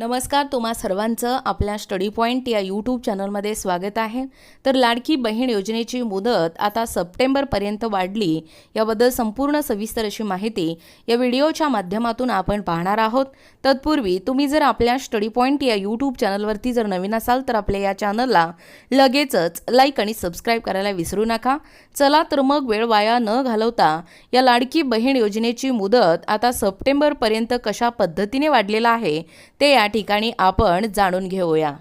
नमस्कार तुम्हा सर्वांचं आपल्या स्टडी पॉईंट या यूट्यूब चॅनलमध्ये स्वागत आहे. तर लाडकी बहीण योजनेची मुदत आता सप्टेंबरपर्यंत वाढली याबद्दल संपूर्ण सविस्तर अशी माहिती या व्हिडिओच्या माध्यमातून आपण पाहणार आहोत. तत्पूर्वी तुम्ही जर आपल्या स्टडी पॉईंट या यूट्यूब चॅनलवरती जर नवीन असाल तर आपल्या या चॅनलला लगेचच लाईक आणि सबस्क्राईब करायला विसरू नका. चला तर मग वेळ वाया न घालवता या लाडकी बहीण योजनेची मुदत आता सप्टेंबरपर्यंत कशा पद्धतीने वाढलेला आहे ते या ठिकाणी आपण जाणून घेऊया.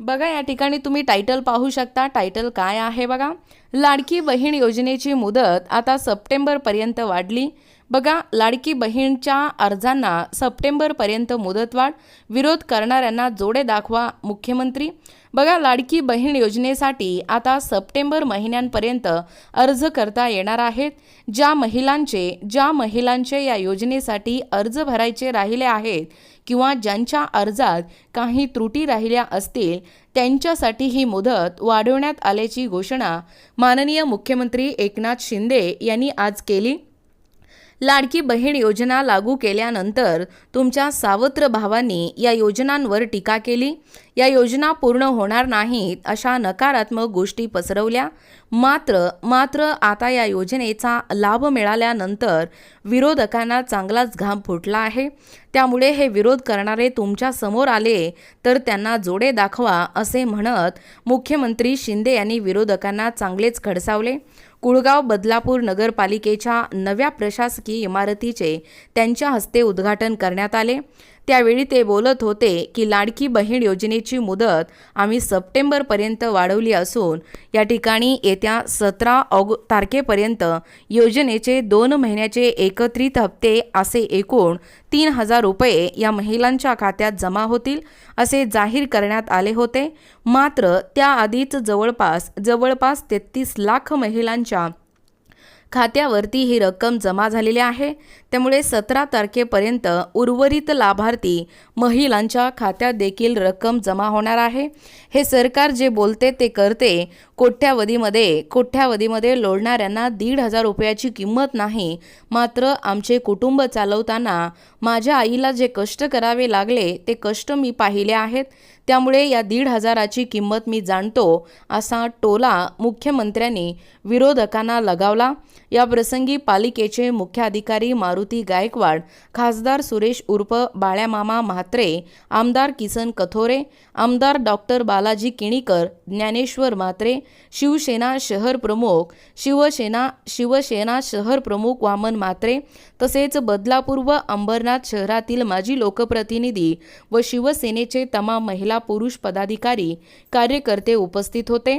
बघा या ठिकाणी तुम्ही टायटल पाहू शकता. टायटल काय आहे बघा? लाडकी बहीण योजनेची मुदत आता सप्टेंबरपर्यंत वाढली. बघा लाडकी बहीणच्या अर्जांना सप्टेंबरपर्यंत मुदतवाढ विरोध करणाऱ्यांना जोडे दाखवा मुख्यमंत्री. बघा लाडकी बहीण योजनेसाठी आता सप्टेंबर महिन्यांपर्यंत अर्ज करता येणार आहेत. ज्या महिलांचे ज्या महिलांचे या योजनेसाठी अर्ज भरायचे राहिले आहेत किंवा ज्यांच्या अर्जात काही त्रुटी राहिल्या असतील त्यांच्यासाठी ही मुदत वाढवण्यात आल्याची घोषणा माननीय मुख्यमंत्री एकनाथ शिंदे यांनी आज केली. लाडकी बहीण योजना लागू केल्यानंतर तुमच्या सावत्र भावांनी या योजनांवर टीका केली. या योजना पूर्ण होणार नाहीत अशा नकारात्मक गोष्टी पसरवल्या. मात्र मात्र आता या योजनेचा लाभ मिळाल्यानंतर विरोधकांना चांगलाच घाम फुटला आहे. त्यामुळे हे विरोध करणारे तुमच्यासमोर आले तर त्यांना जोडे दाखवा असे म्हणत मुख्यमंत्री शिंदे यांनी विरोधकांना चांगलेच खडसावले. कुळगाव बदलापूर नगरपालिकेच्या नव्या प्रशासकीय इमारतीचे त्यांच्या हस्ते उद्घाटन करण्यात आले. त्यावेळी ते बोलत होते की लाडकी बहीण योजनेची मुदत आम्ही सप्टेंबरपर्यंत वाढवली असून या ठिकाणी येत्या सतरा ऑग तारखेपर्यंत योजनेचे दोन महिन्याचे एकत्रित हप्ते असे एकूण तीन हजार रुपये या महिलांच्या खात्यात जमा होतील असे जाहीर करण्यात आले होते. मात्र त्याआधीच जवळपास जवळपास तेहतीस लाख महिलांच्या खात्यावरती ही रक्कम जमा झालेली आहे. त्यामुळे सतरा तारखेपर्यंत उर्वरित लाभार्थी महिलांच्या खात्यात देखील रक्कम जमा होणार आहे. हे सरकार जे बोलते ते करते कोट्यावधीमध्ये कोट्यावधीमध्ये लोढणाऱ्यांना दीड हजार रुपयाची किंमत नाही. मात्र आमचे कुटुंब चालवताना माझ्या आईला जे कष्ट करावे लागले ते कष्ट मी पाहिले आहेत. त्यामुळे या दीड हजाराची किंमत मी जाणतो असा टोला मुख्यमंत्र्यांनी विरोधकांना लगावला. या प्रसंगी पालिकेचे मुख्याधिकारी मारुती गायकवाड खासदार सुरेश उर्फ बाळ्यामामा म्हात्रे आमदार किसन कथोरे आमदार डॉक्टर बालाजी किणीकर ज्ञानेश्वर म्हात्रे शिवसेना शहर प्रमुख शिवसेना शिवसेना शहर प्रमुख वामन म्हात्रे तसेच बदलापूर व अंबरनाथ शहरातील माजी लोकप्रतिनिधी व शिवसेनेचे तमाम महिला पुरुष पदाधिकारी कार्यकर्ते उपस्थित होते.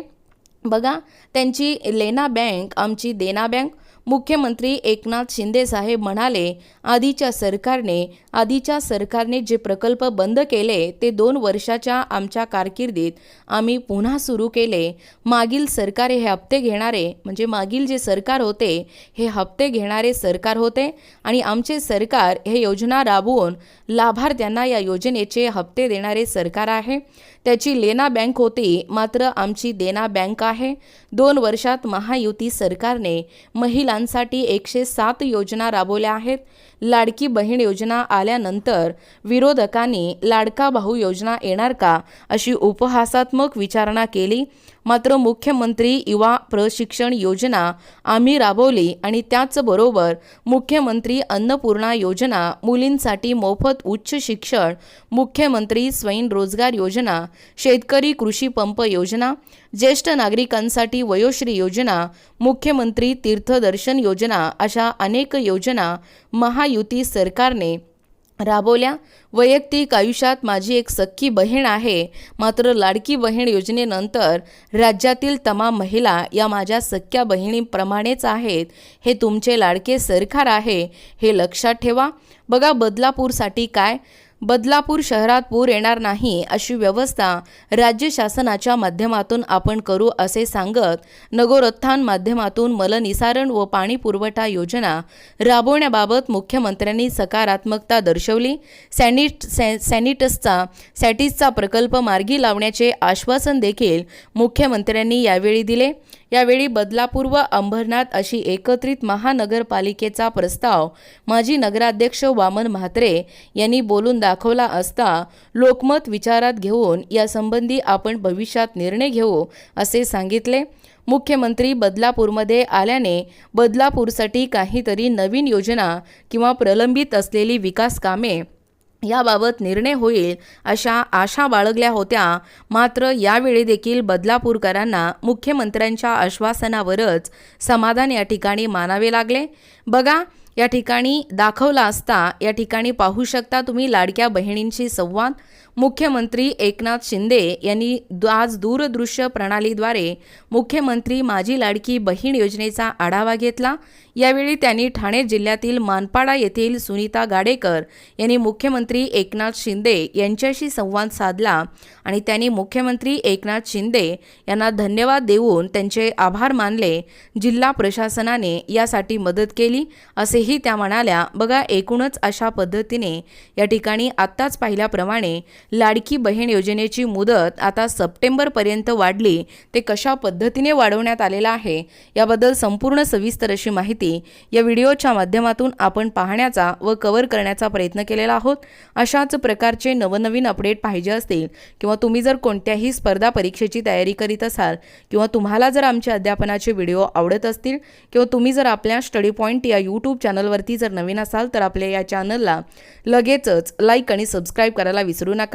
बघा त्यांची लेना बँक आमची देना बँक मुख्यमंत्री एकनाथ शिंदे साहेब म्हणाले आधीच्या सरकारने आधीच्या सरकारने जे प्रकल्प बंद केले ते दोन वर्षाच्या आमच्या कारकिर्दीत आम्ही पुन्हा सुरू केले. मागील सरकार हे हप्ते घेणारे म्हणजे मागील जे सरकार होते हे हप्ते घेणारे सरकार होते आणि आमचे सरकार हे योजना राबवून लाभार्थ्यांना या योजनेचे हप्ते देणारे सरकार आहे. त्याची लेना बँक होती मात्र आमची देना बँक आहे. दोन वर्षात महायुती सरकारने महिला महिलांसाठी एकशे सात योजना राबवल्या आहेत. लाडकी बहीण योजना आल्यानंतर विरोधकांनी लाडका भाऊ योजना येणार का अशी उपहासात्मक विचारणा केली. मात्र मुख्यमंत्री युवा प्रशिक्षण योजना आम्ही राबवली आणि त्याचबरोबर मुख्यमंत्री अन्नपूर्णा योजना मुलींसाठी मोफत उच्च शिक्षण मुख्यमंत्री स्वयं रोजगार योजना शेतकरी कृषी पंप योजना ज्येष्ठ नागरिकांसाठी वयोश्री योजना मुख्यमंत्री तीर्थदर्शन योजना अशा अनेक योजना महा महायुती सरकारने राबवल्या. वैयक्तिक आयुष्यात माझी एक सख्खी बहीण आहे. मात्र लाडकी बहीण योजनेनंतर राज्यातील तमाम महिला या माझ्या सख्या बहिणीप्रमाणेच आहेत. हे तुमचे लाडके सरकार आहे हे लक्षात ठेवा. बघा बदलापूरसाठी काय? बदलापूर शहरात पूर येणार नाही अशी व्यवस्था राज्य शासनाच्या माध्यमातून आपण करू असे सांगत नगरोत्थान माध्यमातून मलनिसारण व पाणी पुरवठा योजना राबवण्याबाबत मुख्यमंत्र्यांनी सकारात्मकता दर्शवली. सॅनिट सॅ सॅनिटसचा सॅटिसचा प्रकल्प मार्गी लावण्याचे आश्वासन देखील मुख्यमंत्र्यांनी यावेळी दिले. यावेळी बदलापूर व अंबरनाथ अशी एकत्रित महानगरपालिकेचा प्रस्ताव माजी नगराध्यक्ष वामन म्हात्रे यांनी बोलून दाखवला असता लोकमत विचारात घेऊन यासंबंधी आपण भविष्यात निर्णय घेऊ असे सांगितले. मुख्यमंत्री बदलापूरमध्ये आल्याने बदलापूरसाठी काहीतरी नवीन योजना किंवा प्रलंबित असलेली विकास कामे याबाबत निर्णय होईल अशा आशा बाळगल्या होत्या. मात्र यावेळी देखील बदलापूरकरांना मुख्यमंत्र्यांच्या आश्वासनावरच समाधान या ठिकाणी मानावे लागले. बघा या ठिकाणी दाखवला असता या ठिकाणी पाहू शकता तुम्ही लाडक्या बहिणींशी संवाद. मुख्यमंत्री एकनाथ शिंदे यांनी आज दूरदृश्य प्रणालीद्वारे मुख्यमंत्री माझी लाडकी बहीण योजनेचा आढावा घेतला. यावेळी त्यांनी ठाणे जिल्ह्यातील मानपाडा येथील सुनीता गाडेकर यांनी मुख्यमंत्री एकनाथ शिंदे यांच्याशी संवाद साधला आणि त्यांनी मुख्यमंत्री एकनाथ शिंदे यांना धन्यवाद देऊन त्यांचे आभार मानले. जिल्हा प्रशासनाने यासाठी मदत केली. असेही त्या म्हणाल्या. बघा एकूणच अशा पद्धतीने या ठिकाणी आत्ताच पाहिल्याप्रमाणे लाडकी बहीण योजनेची मुदत आता सप्टेंबरपर्यंत वाढली. ते कशा पद्धतीने वाढवण्यात आलेलं आहे? याबद्दल संपूर्ण सविस्तर अशी माहिती या व्हिडिओच्या माध्यमातून आपण पाहण्याचा व कव्हर करण्याचा प्रयत्न केलेला आहोत. अशाच प्रकारचे नवनवीन अपडेट पाहिजे असतील किंवा तुम्ही जर कोणत्याही स्पर्धा परीक्षेची तयारी करीत असाल किंवा तुम्हाला जर आमचे अध्यापनाचे व्हिडिओ आवडत असतील किंवा तुम्ही जर आपल्या स्टडी पॉईंट या यूट्यूब चॅनलवरती जर नवीन असाल तर आपल्या या चॅनलला लगेचच लाईक आणि सबस्क्राईब करायला विसरू नका.